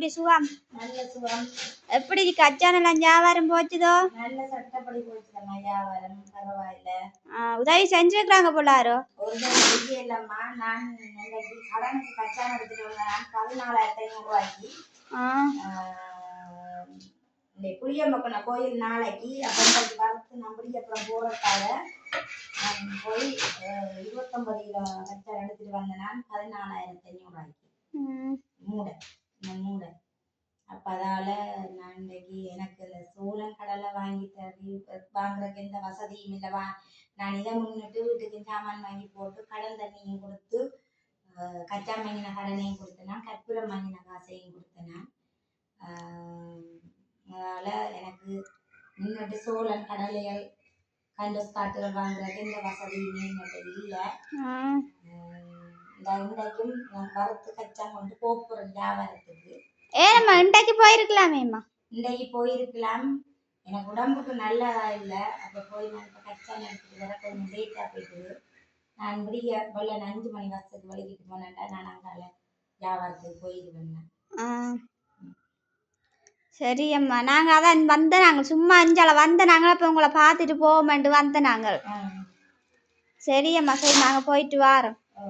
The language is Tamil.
எப்படி சுகம்? நல்ல சுகம். எப்படி கச்சானெல்லாம் வியாபாரம் போச்சுதோ? நல்ல சட்டப்படி போச்சுலம்மா வியாபாரம் பரவாயில்ல. உதவி செஞ்சுருக்குறாங்க போலாரோ? ஒரு இல்லம்மா. நான் இன்னைக்கு கடனுக்கு கச்சான் எடுத்துட்டு வந்தேன் பதினாலாயிரத்தி ஐநூறு ரூபாய்க்கு. ஆ. ஆஹ் இந்த புளியம்பக்கன கோயில் நாளைக்கு. அப்போ வறுத்து நான் புளியப்புறம் போகிறதுக்காக நான் போய் இருபத்தொன்பது கிலோ கச்சான் எடுத்துட்டு வந்தேன் பதினாலாயிரத்தி அப்போ அதால் நான் இன்றைக்கி எனக்கு இந்த சோளம் கடலை வாங்கி தரி வாங்குறதுக்கு எந்த வசதியும் இல்லை. வா நான் இதை முன்னிட்டு வீட்டுக்கு சாமான் வாங்கி போட்டு கடன் தண்ணியும் கொடுத்து கச்சா வாங்கின கடனையும் கொடுத்தேனா. கற்பூரம் வாங்கின காசையும் கொடுத்தேனா அதனால் எனக்கு முன்னிட்டு சோளம் கடலைகள் கண்டோஸ் காட்டுகள் வாங்குறதுக்கு எந்த வசதியுமே என்கிட்ட இல்லை. இந்த இன்றைக்கும் நான் வறுத்து கச்சா கொண்டு போகிறேன் வியாபாரத்துக்கு. ஏனம்மா இன்றைக்கு போயிருக்கலாமேம்மா. இன்றைக்கு போயிருக்கலாம். எனக்கு உடம்புக்கு நல்லதா இல்லை. அப்போ போய் நான் இப்போ எடுத்துட்டு வர கொஞ்சம் லேட்டாக போயிட்டுது நான் விடிய வெள்ள அஞ்சு மணி வருஷத்துக்கு வலிக்கிட்டு போனேன்டா. நான் அங்கால வியாபாரத்துக்கு போயிடுவேன் சரி அம்மா நாங்கள் அதான் வந்த நாங்கள் சும்மா அஞ்சால வந்த நாங்கள் இப்போ உங்களை பார்த்துட்டு போவோமெண்டு வந்த நாங்கள் சரி அம்மா சரி நாங்கள் போயிட்டு வாரோம். ஓ.